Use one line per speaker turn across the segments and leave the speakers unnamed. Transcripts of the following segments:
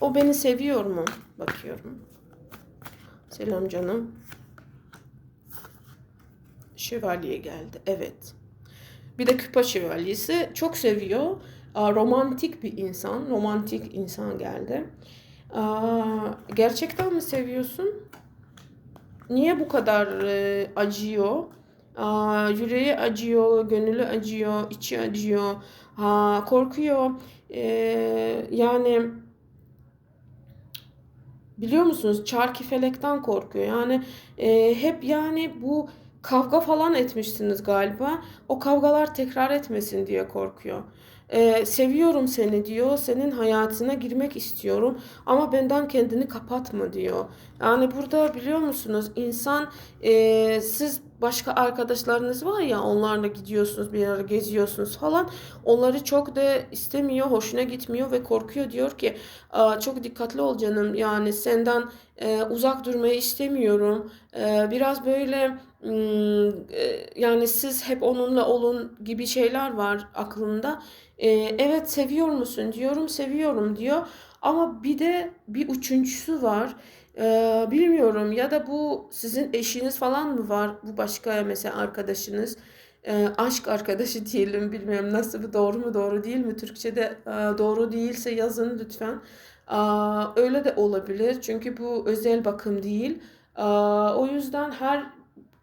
O beni seviyor mu? Bakıyorum. Selam canım. Şövalye geldi. Evet. Bir de küpa şövalyesi. Çok seviyor. Romantik bir insan. Romantik insan geldi. Gerçekten mi seviyorsun? Niye bu kadar e, acıyor? Aa, yüreği acıyor, gönlü acıyor, içi acıyor. Ha, korkuyor. Ee, yani biliyor musunuz çarkifelekten korkuyor. Yani e, hep yani bu kavga falan etmişsiniz galiba. O kavgalar tekrar etmesin diye korkuyor. E, seviyorum seni diyor. Senin hayatına girmek istiyorum. Ama benden kendini kapatma diyor. Yani burada biliyor musunuz insan e, siz başka arkadaşlarınız var ya onlarla gidiyorsunuz bir yere geziyorsunuz falan. Onları çok da istemiyor, hoşuna gitmiyor ve korkuyor diyor ki "Aa, çok dikkatli ol canım yani senden e, uzak durmayı istemiyorum. E, biraz böyle hmm, e, yani siz hep onunla olun gibi şeyler var aklında. E, evet seviyor musun diyorum seviyorum diyor. Ama bir de bir üçüncüsü var. Ee, bilmiyorum ya da bu sizin eşiniz falan mı var? Bu başka mesela arkadaşınız. Ee, aşk arkadaşı diyelim bilmiyorum nasıl bu doğru mu doğru değil mi? Türkçe'de e, doğru değilse yazın lütfen. Aa, öyle de olabilir çünkü bu özel bakım değil. O yüzden her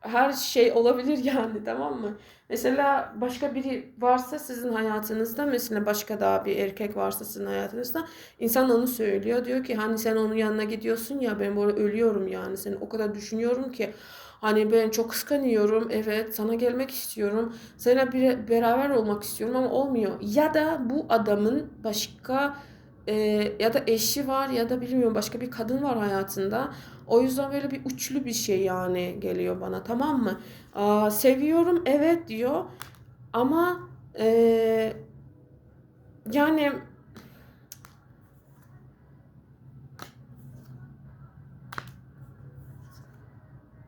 her şey olabilir yani tamam mı? Mesela başka biri varsa sizin hayatınızda mesela başka daha bir erkek varsa sizin hayatınızda insan onu söylüyor. Diyor ki hani sen onun yanına gidiyorsun ya ben böyle ölüyorum yani seni o kadar düşünüyorum ki hani ben çok kıskanıyorum evet sana gelmek istiyorum seninle bir, beraber olmak istiyorum ama olmuyor. Ya da bu adamın başka e, ya da eşi var ya da bilmiyorum başka bir kadın var hayatında. O yüzden böyle bir uçlu bir şey yani geliyor bana tamam mı? Aa, seviyorum evet diyor ama e, yani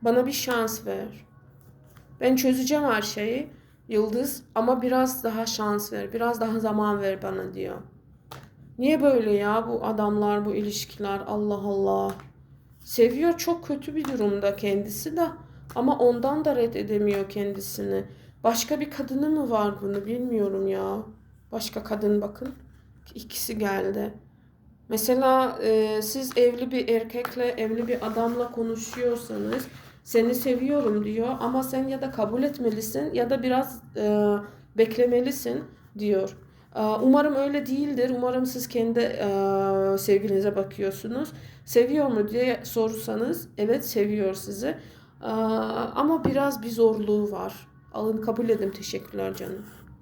bana bir şans ver. Ben çözeceğim her şeyi Yıldız ama biraz daha şans ver. Biraz daha zaman ver bana diyor. Niye böyle ya bu adamlar, bu ilişkiler? Allah Allah. Seviyor çok kötü bir durumda kendisi de ama ondan da red edemiyor kendisini. Başka bir kadını mı var bunu bilmiyorum ya. Başka kadın bakın. İkisi geldi. Mesela e, siz evli bir erkekle, evli bir adamla konuşuyorsanız seni seviyorum diyor ama sen ya da kabul etmelisin ya da biraz e, beklemelisin diyor. Umarım öyle değildir. Umarım siz kendi sevgilinize bakıyorsunuz. Seviyor mu diye sorsanız evet seviyor sizi. Ama biraz bir zorluğu var. Alın kabul edin. Teşekkürler canım.